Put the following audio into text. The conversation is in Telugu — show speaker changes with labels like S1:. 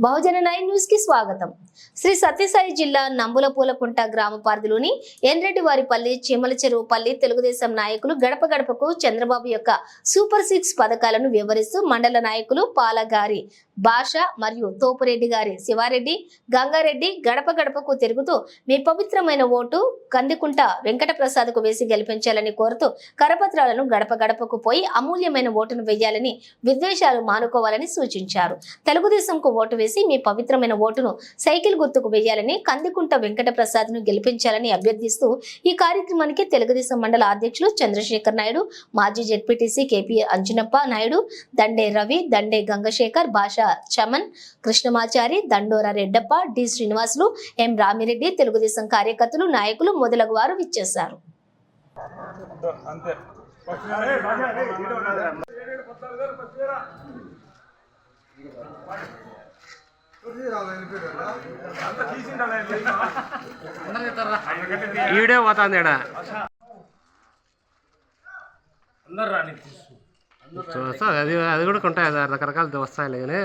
S1: బహుజన నైన్ న్యూస్కి స్వాగతం. శ్రీ సత్యసాయి జిల్లా నంబులపూలకుంట గ్రామ పరిధిలోని ఎండ్రెడ్డివారిపల్లి చీమల చెరువుపల్లి తెలుగుదేశం నాయకులు గడప గడపకు చంద్రబాబు యొక్క సూపర్ సిక్స్ పథకాలను వివరిస్తూ మండల నాయకులు పాలగారి భాష మరియు తోపురెడ్డి గారి శివారెడ్డి గంగారెడ్డి గడప గడపకు తిరుగుతూ మీ పవిత్రమైన ఓటు కందికుంట వెంకట ప్రసాద్కు వేసి గెలిపించాలని కోరుతూ కరపత్రాలను గడప గడపకు పోయి అమూల్యమైన ఓటును వేయాలని విద్వేషాలు మానుకోవాలని సూచించారు. తెలుగుదేశంకు ఓటు వేసి మీ పవిత్రమైన ఓటును సైకిల్ గుర్తుకు వేయాలని కందికుంట వెంకట ప్రసాద్ను గెలిపించాలని అభ్యర్థిస్తూ ఈ కార్యక్రమానికి తెలుగుదేశం మండల అధ్యక్షులు చంద్రశేఖర్ నాయుడు మాజీ ZPTC KP Anjanappa Naidu Dande Ravi Dande Gangasekhar Basha Chaman Krishnamachari Dandora Reddappa D Srinivasulu M Ramireddy Telugu Desam కార్యకర్తలు నాయకులు మొదలగు వారు విచ్చేశారు.
S2: అంతే
S3: ఈడే. పోతుంది అది అది కూడా ఉంటాయి రకరకాలు వస్తాయిలే కానీ.